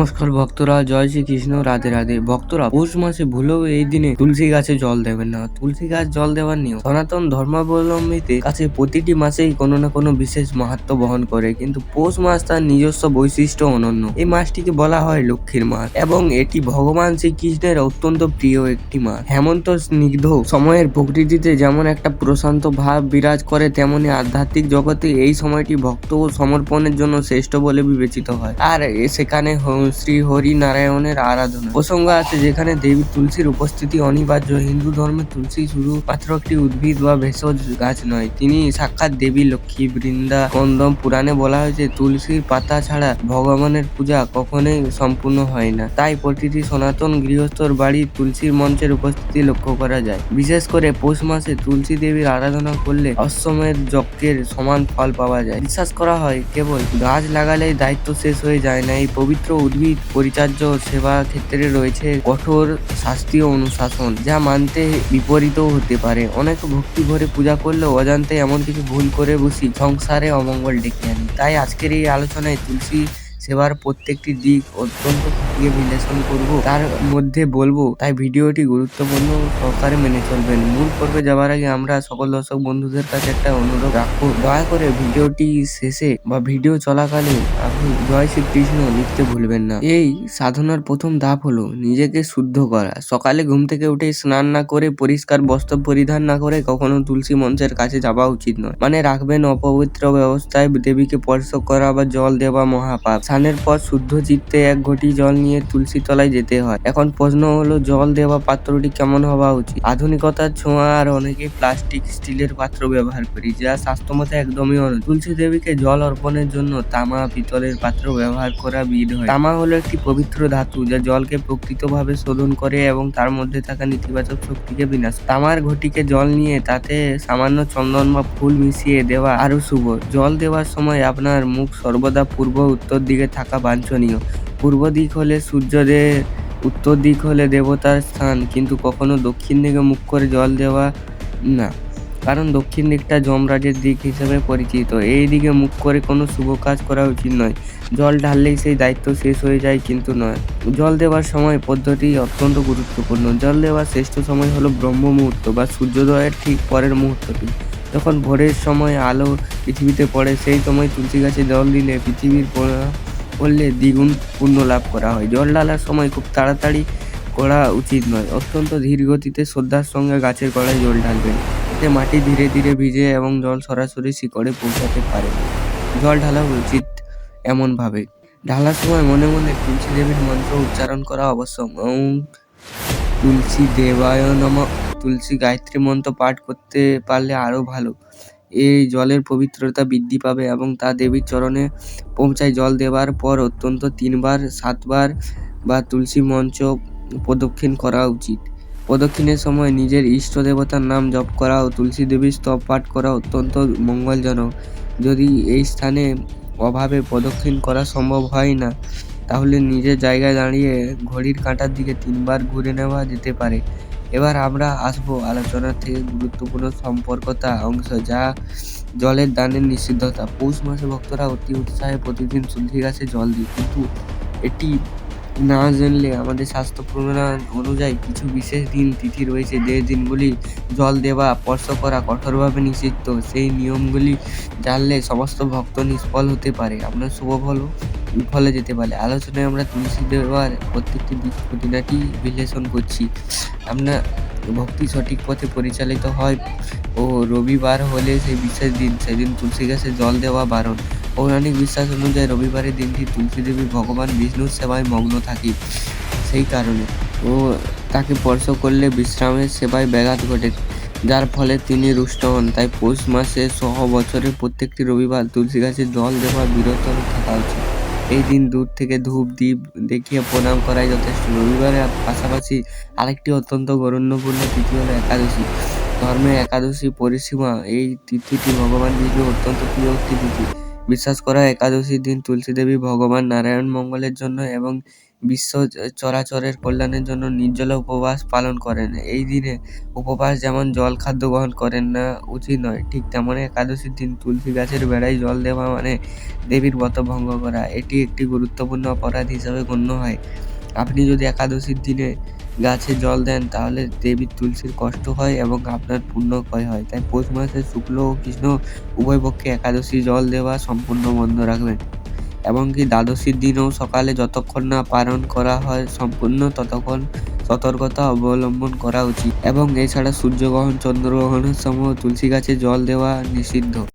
নমস্কার ভক্তরা, জয় শ্রীকৃষ্ণ, রাধে রাধে। ভক্তরা, পৌষ মাসে ভুলেও এই দিনে তুলসী গাছে জল দেবেন না। তুলসী গাছ জল দেওয়ার নিয়ম, সনাতন ধর্মাবলম্বীতে কাছে প্রতিটি মাসেই কোনো না কোনো বিশেষ মাহাত্ম বহন করে। কিন্তু পৌষ মাস তার নিজস্ব বৈশিষ্ট্য অনন্য। এই মাসটিকে বলা হয় লক্ষ্মীর মাস এবং এটি ভগবান শ্রীকৃষ্ণের অত্যন্ত প্রিয় একটি মাস। হেমন্ত স্নিগ্ধ সময়ের প্রকৃতিতে যেমন একটা প্রশান্ত ভাব বিরাজ করে, তেমনি আধ্যাত্মিক জগতে এই সময়টি ভক্ত ও সমর্পণের জন্য শ্রেষ্ঠ বলে বিবেচিত হয়। আর সেখানে শ্রী হরি নারায়ণের আরাধনা। প্রসঙ্গ আছে যেখানে দেবী তুলসীর উপস্থিতি অনিবার্য। হিন্দু ধর্মে তুলসী শুধুমাত্র একটি উদ্ভিদ বা ভেষজ গাছ নয়, তিনি সাক্ষাৎ দেবী লক্ষ্মী বৃন্দা কন্দম পুরাণে বলা হয়েছে, তুলসীর পাতা ছাড়া ভগবানের পূজা কখনোই সম্পূর্ণ হয় না। তাই প্রতিটি সনাতন গৃহস্থর বাড়ি তুলসীর মঞ্চের উপস্থিতি লক্ষ্য করা যায়। বিশেষ করে পৌষ মাসে তুলসী দেবীর আরাধনা করলে অশ্বমেধ যজ্ঞের সমান ফল পাওয়া যায়। বিশ্বাস করা হয়, কেবল গাছ লাগালেই দায়িত্ব শেষ হয়ে যায় না, এই পবিত্র উদ্ভিদ পরিচর্য ও সেবা ক্ষেত্রে রয়েছে কঠোর শাস্ত্রীয় অনুশাসন, যা মানতে বিপরীতও হতে পারে। অনেক ভক্তি ভরে পূজা করলেও অজান্তে এমন কিছু ভুল করে বসি সংসারে অমঙ্গল ডেকে আনি। তাই আজকের এই আলোচনায় তুলসী সেবার প্রত্যেকটি দিক অত্যন্ত খুঁটিয়ে বিশ্লেষণ করব। তার মধ্যে বলব, তাই ভিডিওটি গুরুত্বপূর্ণ সহকারে মেনে চলবেন। মূল পর্বে যাওয়ার আগে আমরা সকল দর্শক বন্ধুদের কাছে একটা অনুরোধ রাখব। দয়া করে ভিডিওটি শেষে বা ভিডিও চলাকালীন জয় শ্রীকৃষ্ণ লিখতে ভুলবেন না। এই সাধনার প্রথম ধাপ হলো নিজেকে শুদ্ধ করা। সকালে ঘুম থেকে উঠে স্নান না করে, পরিষ্কার বস্ত্র পরিধান না করে কখনো তুলসী মঞ্চের কাছে যাওয়া উচিত নয়। মানে রাখবেন অপবিত্র ব্যবস্থায় দেবীকে স্পর্শ করা বা জল দেওয়া মহাপাপ। স্নানের পর শুদ্ধ চিত্তে এক ঘটি জল নিয়ে তুলসী তলায় যেতে হয়। এখন প্রশ্ন হলো, জল দেওয়া পাত্রটি কেমন হওয়া উচিত? আধুনিকতার ছোঁয়া আর অনেকে প্লাস্টিক, স্টিলের পাত্র ব্যবহার করি, যা স্বাস্থ্যমতে একদমই অনুচিত তুলসী দেবীকে জল অর্পণের জন্য তামা, পিতলের পাত্র ব্যবহার করা বিধ হয়। তামা হলো একটি পবিত্র ধাতু যা জলকে প্রকৃতভাবে শোধন করে এবং তার মধ্যে থাকা নেতিবাচক শক্তিকে বিনাশ তামার ঘটিকে জল নিয়ে তাতে সামান্য চন্দন বা ফুল মিশিয়ে দেওয়া আরও শুভ। জল দেওয়ার সময় আপনার মুখ সর্বদা পূর্ব উত্তর দিকে থাকা বাঞ্ছনীয়। পূর্ব দিক হলে সূর্যদের উত্তর দিক হলে দেবতার স্থান, কিন্তু কখনো দক্ষিণ দিকে মুখ করে জল দেওয়া না। কারণ দক্ষিণ দিকটা যমরাজের দিক হিসেবে পরিচিত। এই দিকে মুখ করে কোনো শুভ কাজ করা উচিত নয়। জল ঢাললেই সেই দায়িত্ব শেষ হয়ে যায় কিন্তু নয়। জল দেওয়ার সময় পদ্ধতি অত্যন্ত গুরুত্বপূর্ণ। জল দেওয়ার শ্রেষ্ঠ সময় হলো ব্রহ্ম মুহূর্ত বা সূর্যোদয়ের ঠিক পরের মুহূর্তটি। যখন ভোরের সময় আলো পৃথিবীতে পড়ে, সেই সময় তুলসী গাছে জল দিলে পৃথিবীর পড়লে দ্বিগুণ পুণ্য লাভ করা হয়। জল ঢালার সময় খুব তাড়াতাড়ি করা উচিত নয়। অত্যন্ত ধীর গতিতে শ্রদ্ধার সঙ্গে গাছের গোড়ায় জল ঢালবেন। এতে মাটি ধীরে ধীরে ভিজে এবং জল সরাসরি শিকড়ে পৌঁছাতে পারে। জল ঢালা উচিত এমনভাবে। ঢালার সময় মনে মনে তুলসী দেবীর মন্ত্র উচ্চারণ করা আবশ্যক। ওম তুলসী দেবায় নম। তুলসী গায়ত্রী মন্ত্র পাঠ করতে পারলে আরও ভালো। এই জলের পবিত্রতা বৃদ্ধি পাবে এবং তা দেবীর চরণে পৌঁছায়। জল দেওয়ার পর অত্যন্ত তিনবার, সাতবার বা তুলসী মঞ্চ প্রদক্ষিণ করা উচিত। প্রদক্ষিণের সময় নিজের ইষ্ট দেবতার নাম জপ করা ও তুলসী দেবীর স্তব পাঠ করা অত্যন্ত মঙ্গলজনক। যদি এই স্থানে অভাবে প্রদক্ষিণ করা সম্ভব হয় না, তাহলে নিজের জায়গায় দাঁড়িয়ে ঘড়ির কাঁটার দিকে তিনবার ঘুরে নেওয়া যেতে পারে। এবার আমরা আসব আলোচনার থেকে গুরুত্বপূর্ণ সম্পর্কতা অংশ, যা জলের দানের নিষিদ্ধতা। পৌষ মাসে ভক্তরা অতি উৎসাহে প্রতিদিন তুলসী গাছে জল দিই কিন্তু এটি না জানলে আমাদের স্বাস্থ্য প্রণাল অনুযায়ী কিছু বিশেষ দিন তিথি রয়েছে। যে দিনগুলি জল দেওয়া, স্পর্শ করা কঠোরভাবে নিষিদ্ধ, সেই নিয়মগুলি জানলে সমস্ত ভক্ত নিষ্ফল হতে পারে। আপনার শুভ ফলও বিফলে যেতে পারে। আলোচনায় আমরা তুলসী দেওয়ার প্রত্যেকটি খুঁটিনাটি বিশ্লেষণ করছি। আপনার ভক্তি সঠিক পথে পরিচালিত হয় ও রবিবার হলে সেই বিশেষ দিন, সেদিন তুলসী গাছে জল দেওয়া বারণ। পৌরাণিক বিশ্বাস অনুযায়ী রবিবারের দিনটি তুলসী দেবী ভগবান বিষ্ণুর সেবায় মগ্ন থাকি। সেই কারণে ও তাকে স্পর্শ করলে বিশ্রামের সেবায় ব্যাঘাত ঘটে, যার ফলে তিনি রুষ্ট হন। তাই পৌষ মাসে সহ বছরের প্রত্যেকটি রবিবার তুলসী গাছে জল দেওয়া বিরত থাকা উচিত। এই দিন দূর থেকে ধূপ দ্বীপ দেখিয়ে প্রণাম করাই যথেষ্ট। রবিবারের পাশাপাশি আরেকটি অত্যন্ত গুরুত্বপূর্ণ তিথি হল একাদশী। ধর্মে একাদশী পরিসীমা। এই তিথিটি ভগবান বিষ্ণু অত্যন্ত প্রিয় একটি তিথি। বিশ্বাস করা একাদশীর দিন তুলসী দেবী ভগবান নারায়ণ মঙ্গলের জন্য এবং বিশ্ব চরাচরের কল্যাণের জন্য নির্জলা উপবাস পালন করেন। এই দিনে উপবাস যেমন জল খাদ্য গ্রহণ করেন না উচিত নয়, ঠিক তেমনই একাদশীর দিন তুলসী গাছের বেড়ায় জল দেওয়া মানে দেবীর ব্রত ভঙ্গ করা। এটি একটি গুরুত্বপূর্ণ অপরাধ হিসাবে গণ্য হয়। আপনি যদি একাদশীর দিনে গাছে জল দেন, তাহলে দেবীর তুলসীর কষ্ট হয় এবং আপনার পুণ্য ক্ষয় হয়। তাই পৌষ মাসে শুক্ল ও কৃষ্ণ উভয় পক্ষে একাদশী জল দেওয়া সম্পূর্ণ বন্ধ রাখবেন। এবং কি দ্বাদশীর দিনেও সকালে যতক্ষণ না পালন করা হয় সম্পূর্ণ, ততক্ষণ সতর্কতা অবলম্বন করা উচিত। এবং এছাড়া সূর্যগ্রহণ, চন্দ্রগ্রহণের সময় তুলসী গাছে জল দেওয়া নিষিদ্ধ।